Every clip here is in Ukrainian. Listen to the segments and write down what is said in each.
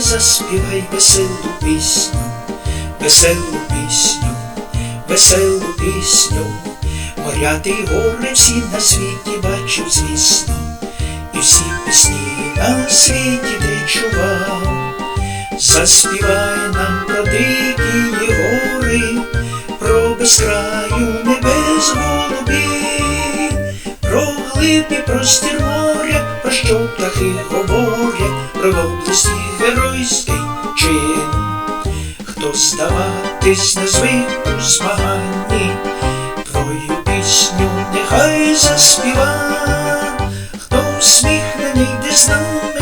заспівай веселу пісню, веселу пісню, веселу пісню, моря ти гори всі на світі бачив, звісно, і всі пісні на світі ти чував, заспівай нам про дикі гори, про безкраю небес голубі, про глибі простір моря, про що птахи говорять, про доблесті геройський чин. Хто здаватись не звик змаганні, твою пісню нехай заспіва, хто усміхнений йде з нами,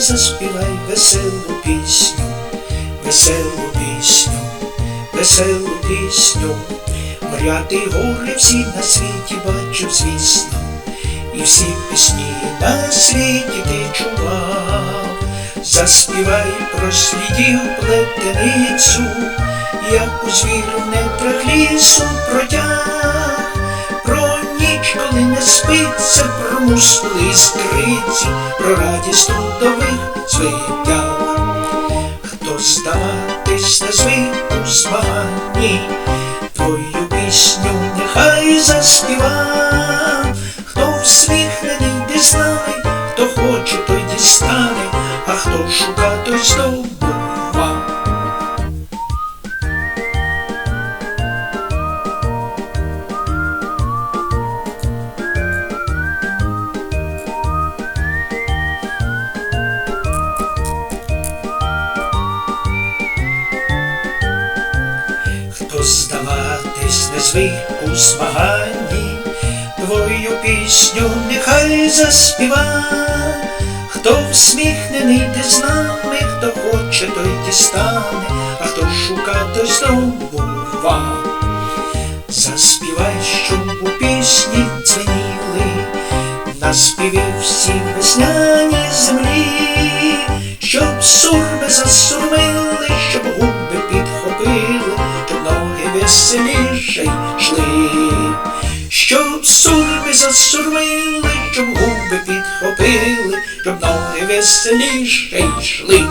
заспівай веселу пісню, веселу пісню, веселу пісню, моря ти гори всі на світі бачив, звісно, і всі пісні на світі ти чував, заспівай про слідів плетеницю, як у звір в нетрах лісу протяг, спиться, про мускули іскриці, про радість трудових звиттях. Хто здаватись не звик у змаганні, твою пісню нехай заспіва, хто всміхнений нами, хто хоче, той дістане, а хто шука, той здобува. Здаватись не звик у змаганні, твою пісню нехай заспіва, хто всміхнений йде з нами, хто хоче, той дістане, а хто шука, той здобува. Заспівай, щоб у пісні дзвеніли, на співі всі весняні землі, щоб сурми засурмили, сурми засурмили, щоб губи підхопили, щоб ноги веселіше йшли.